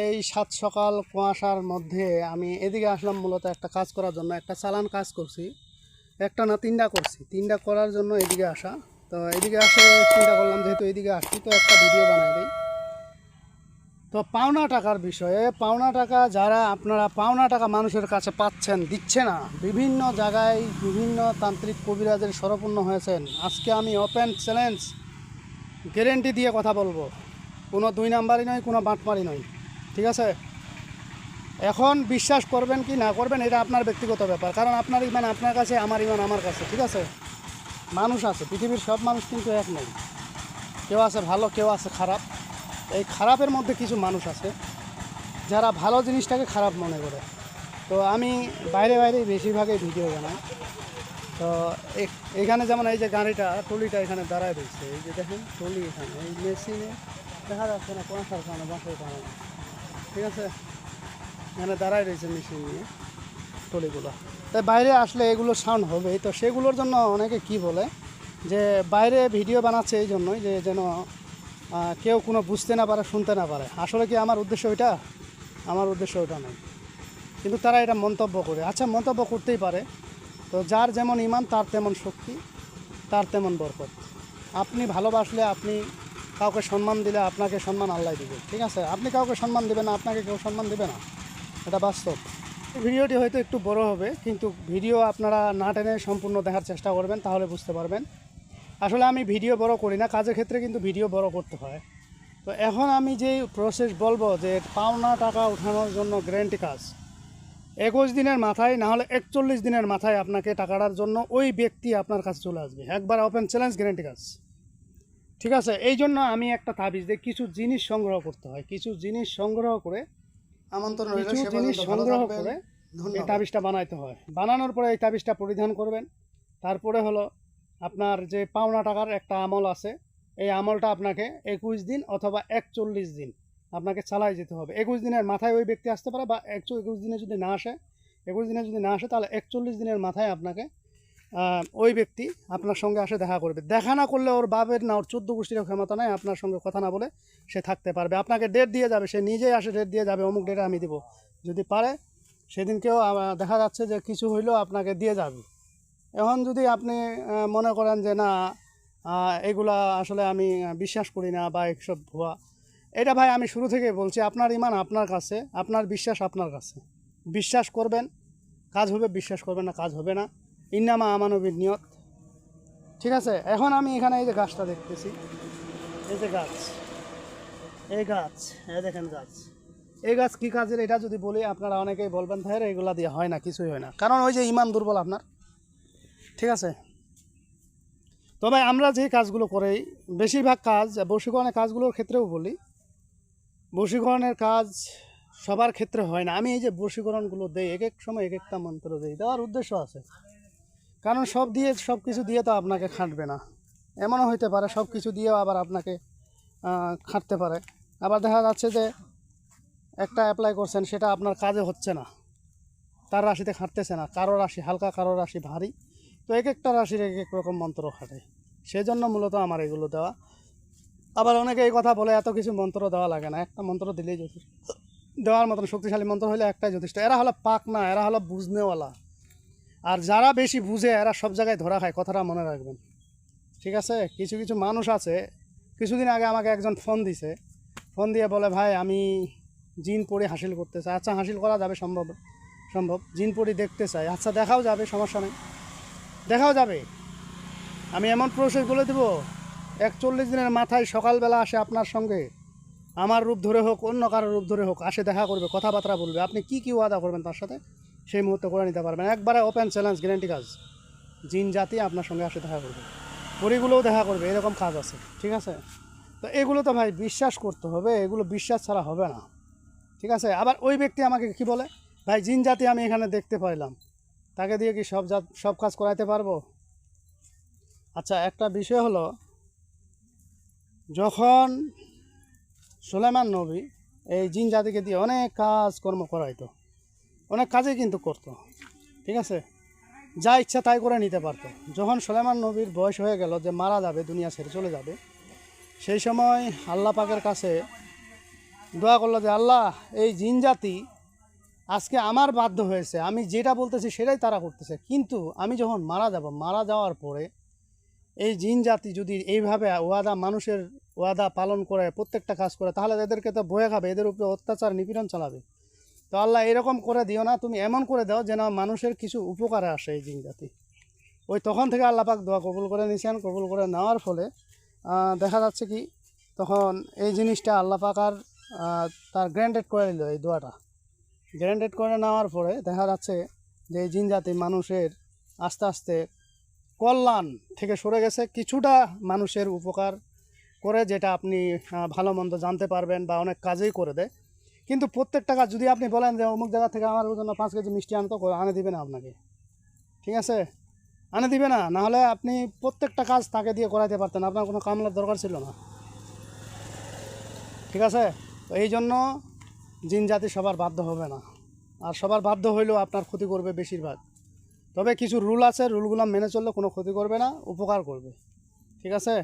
এই সাত সকাল কুয়াশার মধ্যে আমি এদিকে আসলাম মূলত একটা কাজ করার জন্য, একটা চালান কাজ করছি। একটা না তিনটা করছি। তিনটা করার জন্য এদিকে আসা। তো এদিকে আসে চিন্তা করলাম, যেহেতু এদিকে আসছি তো একটা ভিডিও বানাই দিই। তো পাওনা টাকার বিষয়ে, পাওনা টাকা যারা আপনারা পাওনা টাকা মানুষের কাছে পাচ্ছেন, দিচ্ছে না। বিভিন্ন জায়গায় বিভিন্ন তান্ত্রিক কবিরাজের স্বরপূর্ণ হয়েছেন। আজকে আমি ওপেন চ্যালেঞ্জ গ্যারেন্টি দিয়ে কথা বলব। কোনো দুই নাম্বারই নয়, কোনো বাটমারি নয়। ঠিক আছে? এখন বিশ্বাস করবেন কি না করবেন, এটা আপনার ব্যক্তিগত ব্যাপার। কারণ আপনার ইমান আপনার কাছে, আমার ইমান আমার কাছে, ঠিক আছে? মানুষ আছে, পৃথিবীর সব মানুষ কিন্তু এক নেই। কেউ আছে ভালো, কেউ আছে খারাপ। এই খারাপের মধ্যে কিছু মানুষ আছে, যারা ভালো জিনিসটাকে খারাপ মনে করে। তো আমি বাইরে বাইরে বেশিরভাগই ভিডিও বানাই। তো এখানে যেমন এই যে গাড়িটা, টলিটা এখানে দাঁড়ায় রয়েছে। এই যে দেখেন, টলি এখানে, এই মেশিনে দেখা যাচ্ছে না কোনটার কারণে বাঁশের কারণে ঠিক আছে? মানে দাঁড়াই রয়েছে মেশিন নিয়ে, টলিগুলো। তাই বাইরে আসলে এগুলো সাউন্ড হবে তো সেগুলোর জন্য অনেকে কি বলে? যে বাইরে ভিডিও বানাচ্ছে এই জন্যই যে যেন কেউ কোনো বুঝতে না পারে, শুনতে না পারে। আসলে কি আমার উদ্দেশ্য ওইটা? আমার উদ্দেশ্য ওইটা নয়। কিন্তু তারা এটা মন্তব্য করে। আচ্ছা মন্তব্য করতেই পারে। তো যার যেমন ইমান, তার তেমন শক্তি, তার তেমন বরকত। আপনি ভালোবাসলে আপনি কাউকে সম্মান দিলে আপনাকে সম্মান আল্লাহ দিবে, ঠিক আছে? আপনি কাউকে সম্মান দেবেন না, আপনাকে কেউ সম্মান দেবে না। এটা বাস্তব। ভিডিওটি হয়তো একটু বড় হবে, কিন্তু ভিডিও আপনারা না টেনে সম্পূর্ণ দেখার চেষ্টা করবেন, তাহলে বুঝতে পারবেন। আসলে আমি ভিডিও বড় করি না, কাজের ক্ষেত্রে কিন্তু ভিডিও বড় করতে হয়। তো এখন আমি যে প্রসেস বলব যে পাওনা টাকা উঠানোর জন্য গ্যারেন্টি কাজ, একুশ দিনের মাথায়, না হলে একচল্লিশ দিনের মাথায় আপনাকে টাকাটার জন্য ওই ব্যক্তি আপনার কাছে চলে আসবে। একবার ওপেন চ্যালেঞ্জ গ্যারেন্টি কাজ। ঠিক আছে? এই জন্য আমি একটা তাবিজ দিই কিছু জিনিস সংগ্রহ করতে হয়। কিছু জিনিস সংগ্রহ করে আমন্ত্রণ কিছু জিনিস সংগ্রহ করে এই তাবিজটা বানাইতে হয়। বানানোর পরে এই তাবিজটা পরিধান করবেন। তারপরে হলো আপনার যে পাওনা টাকার একটা আমল আছে এই আমলটা আপনাকে একুশ দিন অথবা একচল্লিশ দিন আপনাকে চালাই যেতে হবে। একুশ দিনের মাথায় ওই ব্যক্তি আসতে পারে বা একশো একুশ দিনে যদি না আসে একুশ দিনে যদি না আসে তাহলে একচল্লিশ দিনের মাথায় আপনাকে ওই ব্যক্তি আপনার সঙ্গে আসে দেখা করবে। দেখা না করলে ওর বাবের না, ওর চোদ্দ গোষ্ঠীর ক্ষমতা নাই, আপনার সঙ্গে কথা না বলে সে থাকতে পারবে। আপনাকে ডেট দিয়ে যাবে, সে নিজেই আসে ডেট দিয়ে যাবে, অমুক ডেটে আমি দিব। যদি পারে, সেদিনকেও দেখা যাচ্ছে যে কিছু হইলেও আপনাকে দিয়ে যাবে। এখন যদি আপনি মনে করেন যে না এগুলা আসলে আমি বিশ্বাস করি না বা এসব ভুয়া, এটা ভাই আমি শুরু থেকে বলছি, আপনার ইমান আপনার কাছে, আপনার বিশ্বাস আপনার কাছে। বিশ্বাস করবেন, কাজ হবে, বিশ্বাস করবেন না, কাজ হবে না। ইন্নামা আমানবির নিয়ত ঠিক আছে? এখন আমি এখানে এই যে গাছটা দেখতেছি। এই যে গাছ। এই গাছ। এই দেখেন গাছ। এই গাছ কী কাজের? এটা যদি বলি, আপনারা অনেকেই বলবেন ভাইয়ের এগুলা দিয়ে হয় না, কিছুই হয় না। কারণ ওই যে ইমান দুর্বল আপনার। ঠিক আছে? তবে আমরা যে কাজগুলো করি, বেশিরভাগ কাজ, বশীকরণের কাজগুলোর ক্ষেত্রেও বলি, বশীকরণের কাজ সবার ক্ষেত্রে হয় না। আমি এই যে বশীকরণগুলো দেই, এক এক সময় এক একটা মন্ত্র দিই, দেওয়ার উদ্দেশ্য আছে। কারণ সব দিয়ে, সব কিছু দিয়ে তো আপনাকে খাটবে না। এমনও হইতে পারে, সব কিছু দিয়েও আবার আপনাকে খাটতে পারে। আবার দেখা যাচ্ছে যে, একটা অ্যাপ্লাই করছেন, সেটা আপনার কাজে হচ্ছে না। তার রাশিতে খাটতেছে না। কারও রাশি, হালকা কারও রাশি ভারী। তো এক একটা রাশির এক এক রকম মন্ত্র খাটে। সেজন্য মূলত আমার এগুলো দেওয়া। আবার অনেকে এই কথা বলে, এত কিছু মন্ত্র দেওয়া লাগে না। একটা মন্ত্র দিলেই যথেষ্ট দেওয়ার মতন শক্তিশালী মন্ত্র হলে একটাই যথেষ্ট। এরা হলো পাক না, এরা হলো বুঝনেওয়ালা। আর যারা বেশি বুঝে, এরা সব জায়গায় ধরা খায়, কথাটা মনে রাখবেন। ঠিক আছে? কিছু কিছু মানুষ আছে, কিছুদিন আগে আমাকে একজন ফোন দিছে। ফোন দিয়ে বলে, ভাই, আমি জিন পড়ি হাসিল করতে চাই। আচ্ছা হাসিল করা যাবে, সম্ভব সম্ভব। জিন পড়ি দেখতে চাই। আচ্ছা দেখাও যাবে, সমস্যা নেই। দেখাও যাবে। আমি এমন প্রসেস বলে দেবো, একচল্লিশ দিনের মাথায় সকালবেলা আসে আপনার সঙ্গে। আমার রূপ ধরে হোক, অন্য কারোর রূপ ধরে হোক, আসে দেখা করবে, কথাবার্তা বলবে। আপনি কি কি ওয়াদা করবেন তার সাথে? সেই মুহূর্তে করে নিতে পারবেন। একবারে ওপেন চ্যালেঞ্জ গ্যারেন্টি কাজ। জিন জাতি আপনার সঙ্গে আসে দেখা করবে। পরিগুলোও দেখা করবে, এরকম কাজ আছে, ঠিক আছে? তো এগুলো তো ভাই বিশ্বাস করতে হবে, এগুলো বিশ্বাস ছাড়া হবে না, ঠিক আছে? আবার ওই ব্যক্তি আমাকে কি বলে? ভাই, জিন জাতি আমি এখানে দেখতে পাইলাম। তাকে দিয়ে কি সব জাত, সব কাজ করাইতে পারব? আচ্ছা একটা বিষয় হলো, যখন সুলেমান নবী এই জিন জাতিকে দিয়ে অনেক কাজ কর্ম করাইতো অনেক কাজই কিন্তু করতো, ঠিক আছে? যা ইচ্ছা তাই করে নিতে পারতো। যখন সুলেমান নবীর বয়স হয়ে গেল যে মারা যাবে, দুনিয়া ছেড়ে চলে যাবে, সেই সময় আল্লাহ পাকের কাছে দোয়া করল যে, আল্লাহ, এই জিন জাতি আজকে আমার বাধ্য হয়েছে। আমি যেটা বলতেছি সেটাই তারা করতেছে। কিন্তু আমি যখন মারা যাব, মারা যাওয়ার পরে এই জিন জাতি যদি এইভাবে ওয়াদা, মানুষের ওয়াদা পালন করে, প্রত্যেকটা কাজ করে, তাহলে এদেরকে তো বয়ে খাবে, এদের উপরে অত্যাচার নিপীড়ন চালাবে। তো আল্লাহ এরকম করে দিও না, তুমি এমন করে দাও যেন মানুষের কিছু উপকারে আসে এই জিন জাতি ওই তখন থেকে আল্লাহ পাক দোয়া কবুল করে নিয়েছেন, কবুল করে নেওয়ার ফলে দেখা যাচ্ছে কি তখন এই জিনিসটা আল্লাহ পাক আর তার গ্র্যান্ডেড করে দিল এই দোয়াটা। গ্র্যান্ডেড করে নেওয়ার পরে দেখা যাচ্ছে যে এই জিন জাতি মানুষের আস্তে আস্তে কল্যাণ থেকে সরে গেছে, কিছুটা মানুষের উপকার করে যেটা আপনি ভালো মন্দ জানতে পারবেন বা অনেক কাজেই করে দেয়। কিন্তু প্রত্যেক টাকা যদি আপনি বলেন যে অমুক জায়গা থেকে আমার জন্য পাঁচ কেজি মিষ্টি আনতো আনে দিবে না আপনাকে। ঠিক আছে? আনে দিবে না, নাহলে আপনি প্রত্যেকটা কাজ তাকে দিয়ে করাইতে পারতেন, আপনার কোনো কামলার দরকার ছিল না। ঠিক আছে? তো এই জন্য জিন জাতি সবার বাধ্য হবে না। আর সবার বাধ্য হইলেও আপনার ক্ষতি করবে বেশিরভাগ। তবে কিছু রুল আছে, রুলগুলো মেনে চললে কোনো ক্ষতি করবে না, উপকার করবে। ঠিক আছে?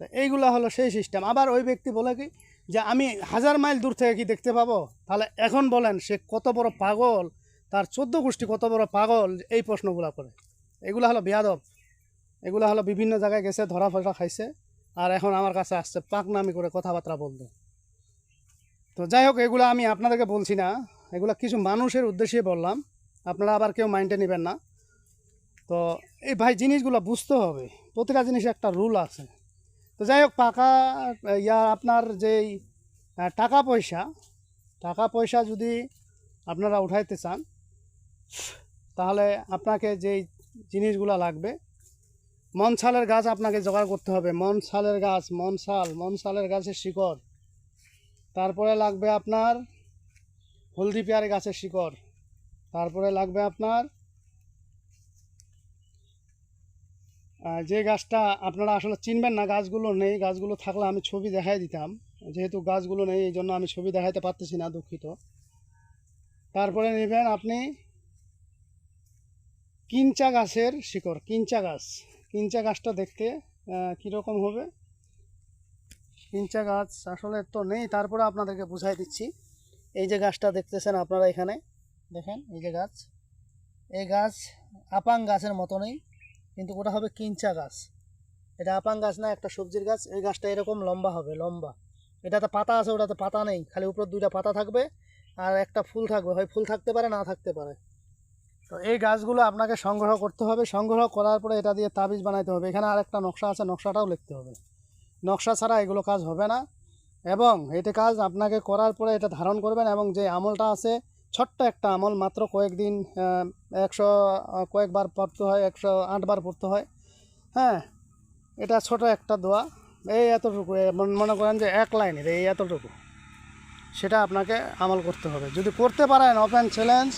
তো এইগুলো হলো সেই সিস্টেম আবার ওই ব্যক্তি বলে কি যে আমি হাজার মাইল দূর থেকে কি দেখতে পাবো? তাহলে এখন বলেন সে কত বড় পাগল, তার চোদ্দ গোষ্ঠী কত বড় পাগল, এই প্রশ্নগুলো করে। এগুলো হলো বেয়াদব। এগুলো হলো বিভিন্ন জায়গায় গেছে, ধরা ফসা খাইছে, আর এখন আমার কাছে আসছে, পাকনামি করে কথাবার্তা বলতে। তো যাই হোক, এগুলো আমি আপনাদেরকে বলছি না। এগুলো কিছু মানুষের উদ্দেশ্যে বললাম। আপনারা আবার কেউ মাইন্ডে নেবেন না। তো এই ভাই, জিনিসগুলো বুঝতে হবে। প্রতিটা জিনিসের একটা রুল আছে। তো যাই হোক, পাকা ইয়া, আপনার যেই টাকা পয়সা টাকা পয়সা যদি আপনারা উঠাইতে চান, তাহলে আপনাকে যেই জিনিসগুলো লাগবে, মন ছালের গাছ আপনাকে জোগাড় করতে হবে। মন ছালের গাছ, মন ছাল, মন ছালের গাছের শিকড়। তারপরে লাগবে আপনার হলদি পেয়ারে গাছের শিকড়। তারপরে লাগবে আপনার যে গাছটা আপনারা আসলে চিনবেন না, গাছগুলো নেই, গাছগুলো থাকলে আমি ছবি দেখাই দিতাম। যেহেতু গাছগুলো নেই, এই জন্য আমি ছবি দেখাইতে পারতেছি না, দুঃখিত। তারপরে নেবেন আপনি কিঞ্চা গাছের শিকড় কিঞ্চা গাছ। কিঞ্চা গাছটা দেখতে কীরকম হবে? কিঞ্চা গাছ আসলে তো নেই, তারপরে আপনাদেরকে বুঝাই দিচ্ছি। এই যে গাছটা দেখতেছেন আপনারা এখানে, দেখেন এই যে গাছ। এই গাছ আপাং গাছের মতো নেই কিন্তু ওটা হবে কিঞ্চা গাছ। এটা আপাং গাছ না, একটা সবজির গাছ, এই গাছটা এরকম লম্বা হবে, লম্বা। এটাতে পাতা আছে, ওটাতে পাতা নেই, খালি উপর দুইটা পাতা থাকবে আর একটা ফুল থাকবে। হয় ফুল থাকতে পারে, না থাকতে পারে। তো এই গাছগুলো আপনাকে সংগ্রহ করতে হবে। সংগ্রহ করার পরে এটা দিয়ে তাবিজ বানাইতে হবে। এখানে আরেকটা নকশা আছে, নকশাটাও লিখতে হবে। নকশা ছাড়া এগুলো কাজ হবে না। এবং এটা কাজ আপনাকে করার পরে এটা ধারণ করবেন এবং যে আমলটা আছে ছোট্ট একটা আমল মাত্র কয়েকদিন একশো কয়েকবার পড়তে হয়, একশো আটবার পড়তে হয়। হ্যাঁ এটা ছোট একটা দোয়া। এই এতটুকু মনে করেন যে এক লাইনের, এই এতটুকু। সেটা আপনাকে আমল করতে হবে। যদি করতে পারেন ওপেন চ্যালেঞ্জ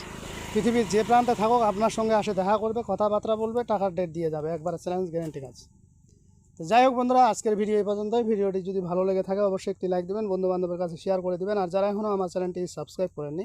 পৃথিবীর যে প্রান্তে থাকুক, আপনার সঙ্গে আসে দেখা করবে, কথাবার্তা বলবে, টাকার ডেট দিয়ে যাবে, একবার চ্যালেঞ্জ গ্যারেন্টি আছে। তো যাই হোক বন্ধুরা, আজকের ভিডিও এই পর্যন্তই। ভিডিওটি যদি ভালো লেগে থাকে, অবশ্যই একটি লাইক দেবেন বন্ধু বান্ধবের কাছে শেয়ার করে দেবেন। আর যারা এখনও আমার চ্যানেলটি সাবস্ক্রাইব করেননি